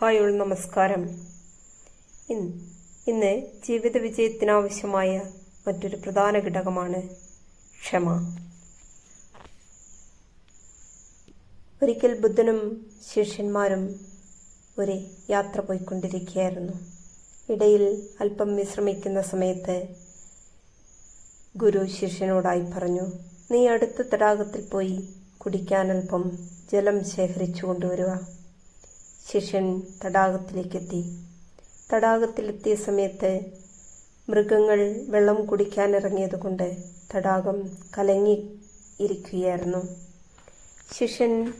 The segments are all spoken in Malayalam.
ഹായ് ഉൾ നമസ്കാരം. ഇന്ന് ഇന്ന് ജീവിത വിജയത്തിനാവശ്യമായ മറ്റൊരു പ്രധാന ഘടകമാണ് ക്ഷമ. ഒരിക്കൽ ബുദ്ധനും ശിഷ്യന്മാരും ഒരു യാത്ര പോയിക്കൊണ്ടിരിക്കുകയായിരുന്നു. ഇടയിൽ അല്പം വിശ്രമിക്കുന്ന സമയത്ത് ഗുരു ശിഷ്യനോടായി പറഞ്ഞു നീ അടുത്ത തടാകത്തിൽ പോയി കുടിക്കാൻ അല്പം ജലം ശേഖരിച്ചു കൊണ്ടുവരിക. ശിഷ്യൻ തടാകത്തിലേക്കെത്തി. തടാകത്തിലെത്തിയ സമയത്ത് മൃഗങ്ങൾ വെള്ളം കുടിക്കാനിറങ്ങിയതുകൊണ്ട് തടാകം കലങ്ങി ഇരിക്കുകയായിരുന്നു. ശിഷ്യൻ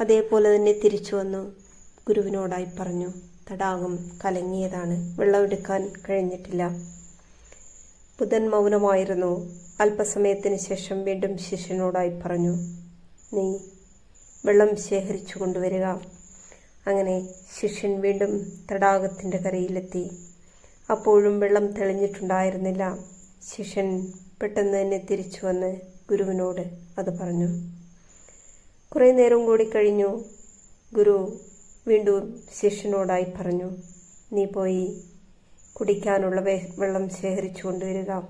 അതേപോലെ തന്നെ തിരിച്ചു വന്നു. ഗുരുവിനോടായി പറഞ്ഞു തടാകം കലങ്ങിയതാണ്. വെള്ളമെടുക്കാൻ കഴിഞ്ഞിട്ടില്ല. ബുധൻ മൗനമായിരുന്നു. അല്പസമയത്തിന് ശേഷം വീണ്ടും ശിഷ്യനോടായി പറഞ്ഞു നീ വെള്ളം ശേഖരിച്ചു കൊണ്ടുവരിക. അങ്ങനെ ശിഷ്യൻ വീണ്ടും തടാകത്തിന്റെ കരയിലെത്തി. അപ്പോഴും വെള്ളം തെളിഞ്ഞിട്ടുണ്ടായിരുന്നില്ല. ശിഷ്യൻ പെട്ടെന്ന് തന്നെ തിരിച്ചു വന്ന് ഗുരുവിനോട് അത് പറഞ്ഞു. കുറേ നേരം കൂടി കഴിഞ്ഞു. ഗുരു വീണ്ടും ശിഷ്യനോടായി പറഞ്ഞു നീ പോയി കുടിക്കാനുള്ള വെള്ളം ശേഖരിച്ചു കൊണ്ടുവരിക.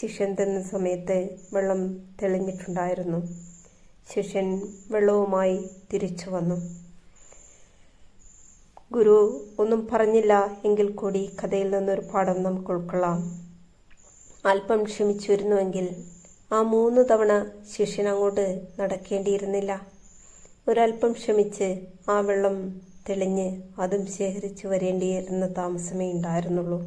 ശിഷ്യൻ തന്ന സമയത്ത് വെള്ളം തെളിഞ്ഞിട്ടുണ്ടായിരുന്നു. ശിഷ്യൻ വെള്ളവുമായി തിരിച്ചു വന്നു. ഗുരു ഒന്നും പറഞ്ഞില്ല എങ്കിൽ കൂടി കഥയിൽ നിന്നൊരു പാഠം നമുക്ക് ഉൾക്കൊള്ളാം. അല്പം ക്ഷമിച്ചിരുന്നുവെങ്കിൽ ആ മൂന്ന് തവണ ശിഷ്യൻ അങ്ങോട്ട് നടക്കേണ്ടിയിരുന്നില്ല. ഒരല്പം ക്ഷമിച്ച് ആ വെള്ളം തെളിഞ്ഞ് അതും ശേഖരിച്ചു വരേണ്ടിയിരുന്ന താമസമേ ഉണ്ടായിരുന്നുള്ളൂ.